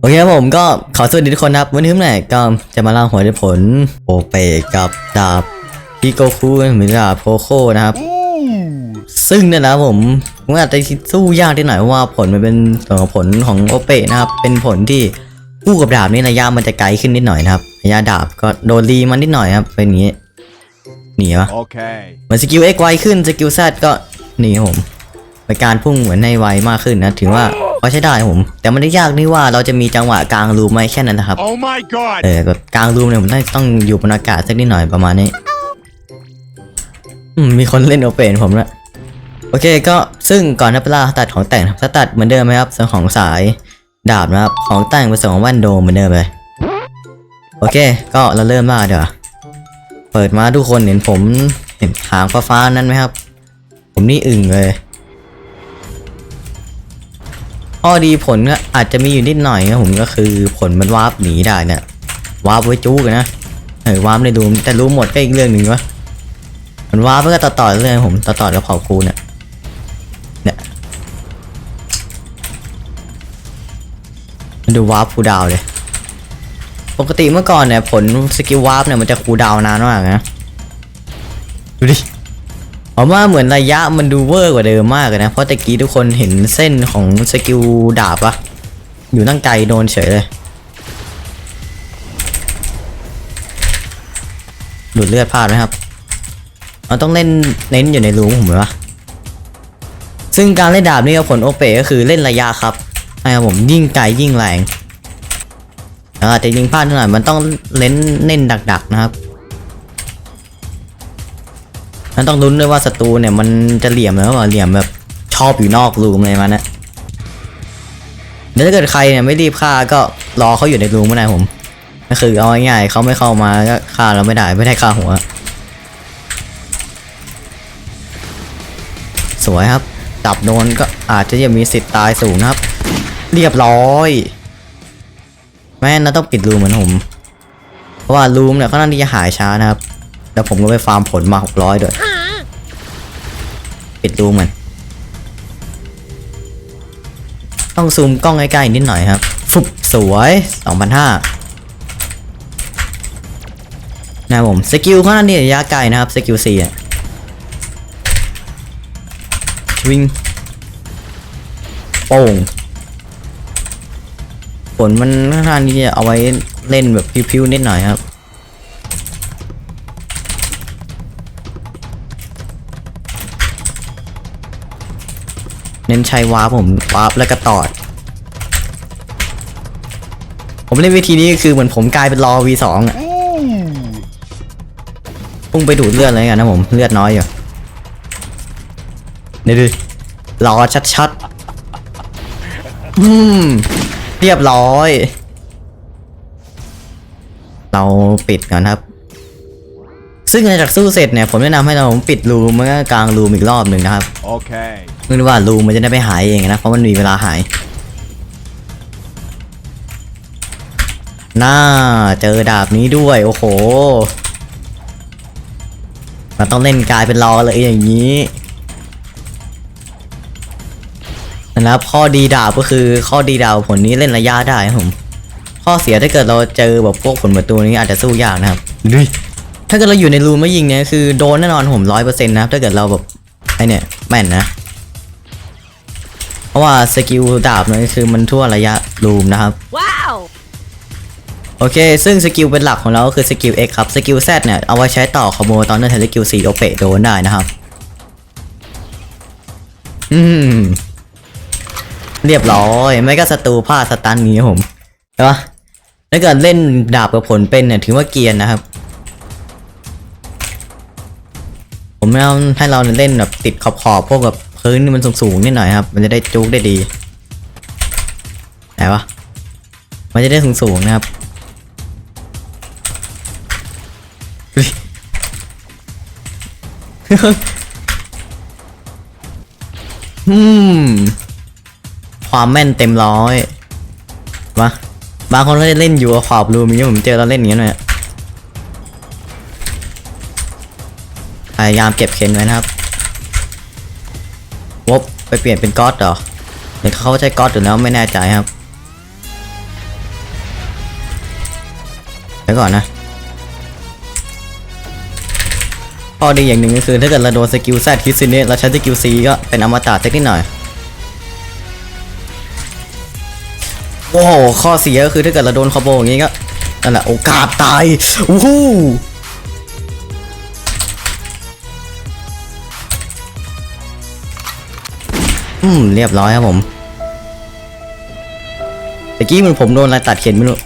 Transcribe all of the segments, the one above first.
โอเคครับผมก็ขอสวัสดีทุกคนนะครับวันนี้ผมเนี่ยก็จะมาเล่าหัวเหตุผลโอเปกับดาบฮิโกคุหรือดาบโคโค่นะครับ ซึ่งเนี่ยนะผมผมอาจจะสู้ยากที่หน่อยเพราะว่าผลมันเป็นส่วนของผลของโอเปนะครับ เป็นผลที่คู่กับดาบนี่ระยะมันจะไกลขึ้นนิดหน่อยนะครับระยะดาบก็โดนรีมันนิดหน่อยครับเป็นอย่างนี้หนีปะ Okay. เหมือนสกิล X ไวขึ้นสกิล Z ก็หนีครับผมเป็นการพุ่งเหมือนในไวมากขึ้นนะถือว่า พอใช้ได้ครับผม แต่มันได้ยากนี่ว่าเราจะมีจังหวะกลางรูมไหมแค่นั้นนะครับ Oh my god. เออแบบกลางรูมเนี่ยผมต้องต้องอยู่บนอากาศสักนิดหน่อยประมาณนี้อืมมีคนเล่นโอเปนผมละโอเคก็ซึ่งก่อนนับเวลาตัดของแต่งถ้าตัดเหมือนเดิมไหมครับส่วนของสายดาบนะครับของแต่งเป็นส่วนของแว่นโดมเหมือนเดิมเลยโอเค ก็เราเริ่มล่าเดี๋ยวาเปิดมาทุกคนเห็นผมเห็นหางฟ้าๆนั้นไหมครับ ผมนี่อึ่งเลย ข้อดีผลก็อาจจะมีอยู่นิดหน่อยนะผมก็คือผลมันวาร์ปหนีได้เนี่ยวาร์ปไว้จู้กันนะเออวาร์ปในรูแต่รู้หมดก็อีกเรื่องหนึ่งวะมันวาร์ปเพื่อต่อต่อเรื่องผมต่อต่อกับเผ่าครูเนี่ยเนี่ยมันดูวาร์ปคูดาวเลยปกติเมื่อก่อนเนี่ยผลสกิลวาร์ปเนี่ยมันจะคูดาวนานมากนะดูดิ ผมว่าเหมือนระยะมันดูเวอร์กว่าเดิมมากเลยนะ เพราะตะกี้ทุกคนเห็นเส้นของสกิลดาบอะอยู่ตั้งไกลโดนเฉยเลยดูดเลือดพลาดไหมครับเราต้องเล่นเน้นอยู่ในรูผมไหมวะซึ่งการเล่นดาบนี่กับผลโอเปก็คือเล่นระยะครับใช่ครับผมยิ่งไกลยิ่งแรงแล้วอาจจะยิงพลาดนิดหน่อยมันต้องเล่นเน้นดัก ๆ นะครับ มันต้องลุ้นด้วยว่าศัตรูเนี่ยมันจะเหลี่ยมหรือเปล่าเหลี่ยมแบบชอบอยู่นอกรูมอะไรมานะเดี๋ยวถ้าเกิดใครเนี่ยไม่รีบฆ่าก็รอเขาอยู่ในรูมก็ได้ผม ก็คือเอาง่ายๆเขาไม่เข้ามาก็ฆ่าเราไม่ได้ไม่ได้ฆ่าหัว สวยครับจับโดนก็อาจจะยังมีสิทธิ์ตายสูงนะครับ เรียบร้อยแม่นะต้องปิดรูมเหมือนผม เพราะว่ารูมเนี่ยเขาน่าที่จะหายช้านะครับ แล้วผมก็ไปฟาร์มผลมาหกร้อยด้วยปิดรูมมัน ต้องซูมกล้องใกล้ๆนิดหน่อยครับ ฟุบสวย2,500นะครับผมสกิลเขานั่นนี่ระยะไกลนะครับสกิล4อะวิ่งโป่งผลมันค่อนข้างที่จะเอาไว้เล่นแบบพิวๆนิดหน่อยครับ น้นใช้วาร์ปผมวาร์ปแล้วก็ตอด ผมเล่นวิธีนี้คือเหมือนผมกลายเป็นรอ V2 อะพุ่งไปดูดเลือดเลยกันนะผมเลือดน้อยอยู่เดี๋ยวดูรอชัดๆอืมเรียบร้อย เราปิดก่อนครับ ซึ่งหลังจากสู้เสร็จเนี่ยผมแนะนำให้เราปิดรูมแล้วก็กลางรูมอีกรอบหนึ่งนะครับ Okay. ไม่รู้ว่ารูมันจะได้ไปหายเองนะเพราะมันมีเวลาหายน่าเจอดาบนี้ด้วยโอ้โหมันต้องเล่นกลายเป็นรอเลยอย่างนี้นะครับข้อดีดาบก็คือข้อดีดาบผลนี้เล่นระยะได้ครับผมข้อเสียถ้าเกิดเราเจอแบบพวกผลประตูนี้อาจจะสู้ยากนะครับดูดิ ถ้าเกิดเราอยู่ในรูไม่ยิงเนี่ยคือโดนแน่นอนผมร้อยเปอร์เซ็นต์นะครับถ้าเกิดเราแบบไอเนี่ยแม่นนะ เพราะว่าสกิลดาบเนี่ยคือมันทั่วระยะรูมนะครับ Wow! โอเค ซึ่งสกิลเป็นหลักของเราก็คือสกิล X ครับ สกิล Z เนี่ย เอาไว้ใช้ต่อคอมโบตอนนั้นเทเลกิล4โอเปโดนได้นะครับ อืม เรียบร้อย ไม่ก็ศัตรูพลาดสตันนี้ครับผมใช่ปะถ้าเกิดเล่นดาบกับผลเป็นเนี่ย ถือว่าเกรียนนะครับ ผมไม่เอาให้เราเล่นแบบติดขอบขอบๆพวกแบบพื้นมันสูงๆนิดหน่อยครับ มันจะได้จุกได้ดีไหนวะมันจะได้สูงๆนะครับอืมความแม่นเต็มร้อยมาบางคนก็จะเล่นอยู่กับขอบรูมอย่างนี้ผมเจอเราเล่นอย่างนี้หน่อยายามเก็บเคนไว้นะครับวบไปเปลี่ยนเป็นก๊อตเหรอหรือเขาใช้ก๊อตหรือแล้วไม่แน่ใจครับเดี๋ยวก่อนนะข้อดีอย่างหนึ่งก็คือถ้าเกิดเราโดนสกิลแซดคิดซินเนเราใช้สกิลซีก็เป็นอมตะสักนิดหน่อยโอ้โหข้อเสียก็คือถ้าเกิดเราโดนคอมโบอย่างงี้ก็นั่นแหละโอกาสตายอู้หู อืมเรียบร้อยครับผมตะกี้มันผมโดนอะไรตัดเข็นไม่รู้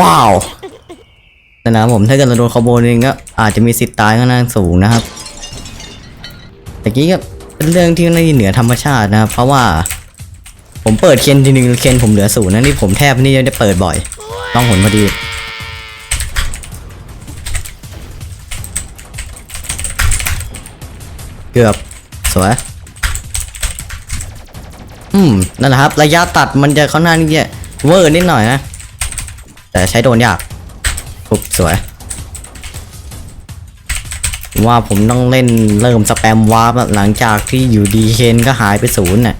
ว้าวแต่นะครับผมถ้าเกิดเราโดนคอมโบนึงก็อาจจะมีสิทธิ์ตายค่อนข้าสูงนะครับตะกี้ก็เป็นเรื่องที่น่าเหนือธรรมชาตินะครับ เพราะว่า ผมเปิดเคนทีนึงเคนผมเหลือศูนย์นะนี่ผมแทบนี่ได้เปิดบ่อย ต้องหนพอดี เกือบ สวย อืม นั่นแหละครับ ระยะตัดมันจะค่อนข้างที่จะเวอร์นิดหน่อยนะ แต่ใช้โดนยากปุ๊บสวย ว่าผมต้องเล่นเริ่มสแปมวาร์ปหลังจากที่อยู่ดีเคนก็หายไปศูนย์น่ะ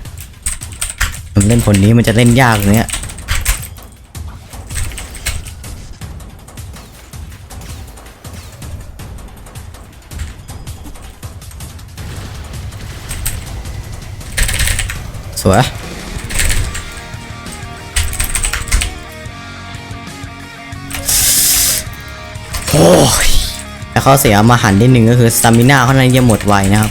ผมเล่นผลนี้มันจะเล่นยากเนี้ยสวยโอ้ยแต่ข้อเสียมาหันนิดหนึ่งก็คือสตามิน่าเขานั้นจะหมดไวนะครับ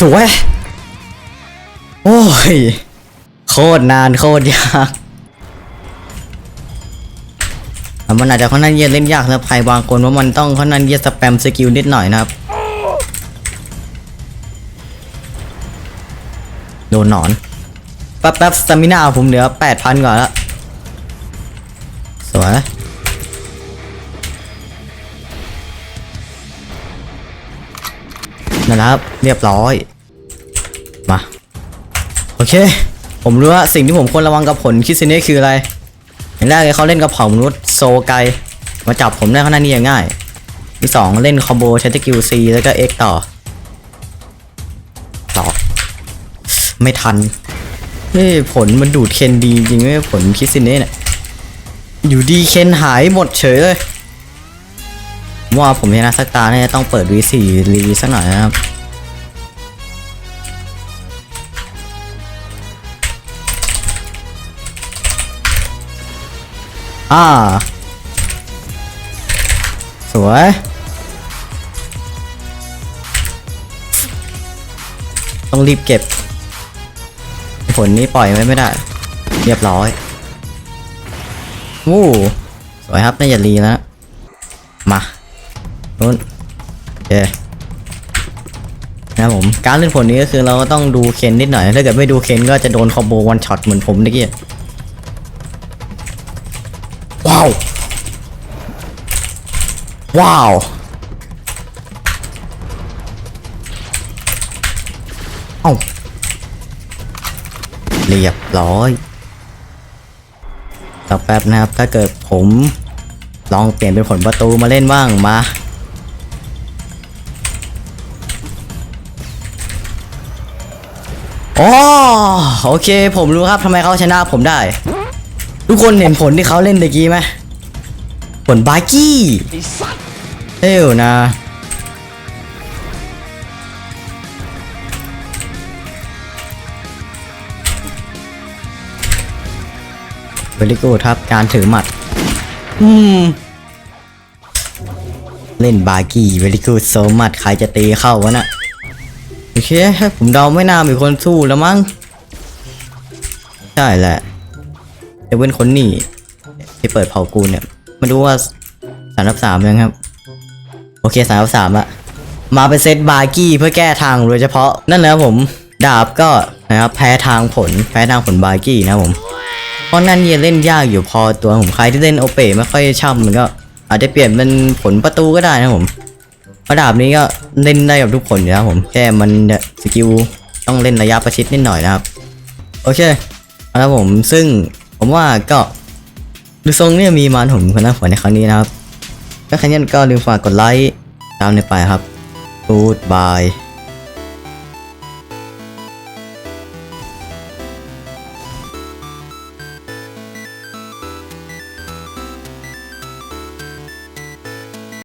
สวย โอ้ย โคตรนานโคตรยากมันอาจจะค่อนข้างเย็นเล่นยากสำหรับใครบางคนว่ามันต้องค่อนข้างเย็นสแปมสกิลนิดหน่อยนะครับ โดนหนอน แป๊บแป๊บสตามินาผมเหลือแปดพันก่อนละ สวย นะครับ เรียบร้อย มา โอเค ผมรู้ว่าสิ่งที่ผมควรระวังกับผลคิดซิเน่คืออะไรอย่างแรกเลยเขาเล่นกับเผ่ามนุษย์โซไกมาจับผมได้ค่อนางนี่ง่ายที่สองเล่นคอมโบใช้สกิลซีแล้วก็เอ็กต่อ ต่อ ไม่ทันเฮ้ผลมันดูดเคนดีจริงไหมผลคิดซิเน่เนี่ยอยู่ดีเคนหายหมดเฉยเลย ว่าผมชนะสักตาเนี่ยต้องเปิด V4 รีสักหน่อยนะครับอ่า สวย ต้องรีบเก็บ ผลนี้ปล่อยไว้ไม่ได้ เรียบร้อย วู้ สวยครับน่าจะรีแล้ว นู้นโอเคนะครับผมการเล่นผลนี้ก็คือเราก็ต้องดูเคนนิดหน่อย ถ้าเกิดไม่ดูเคนก็จะโดนคอมโบวันช็อตเหมือนผมเมื่อกี้ว้าว ว้าวเอ้าเรียบร้อยต่อแป๊บนะครับ ถ้าเกิดผมลองเปลี่ยนเป็นผลประตูมาเล่นบ้างมา อ๋อโอเค ผมรู้ครับทำไมเขาชนะผมได้ ทุกคนเห็นผลที่เขาเล่นตะกี้ไหมผลบาร์กี้เฮ้ยนะเวลิกูครับการถือหมัด อืม เล่นบาร์กี้เวลิกูโซมัดใครจะตีเข้าวะน่ะ เคผมเดาไม่น่ามีคนสู้แล้วมั้งใช่แหละจะเป็นคนหนีที่เปิดเผากูเนี่ยมาดูว่าสามรับสามยังครับ โอเคสามรับสามละมาเป็นเซตบาร์กี้เพื่อแก้ทางโดยเฉพาะนั่นแหละผมดาบก็นะครับแพ้ทางผลแพ้ทางผลบาร์กี้นะผมเพราะนั่นเนี่ยเล่นยากอยู่พอตัวผมใครที่เล่นโอเปไม่ค่อยช่ำมันก็อาจจะเปลี่ยนเป็นผลประตูก็ได้นะผม ระดาบนี้ก็เล่นได้กับทุกคนอยู่แล้วผมแค่มันสกิลต้องเล่นระยะประชิดนิดหน่อยนะครับ โอเคเอาละผมซึ่งผมว่าก็ดูทรงเนี่ยมีมันผมคนน่าผลในครั้งนี้นะครับถ้าใครเนี่ยก็ลืมฝากกดไลค์ตามในไปครับ Goodbye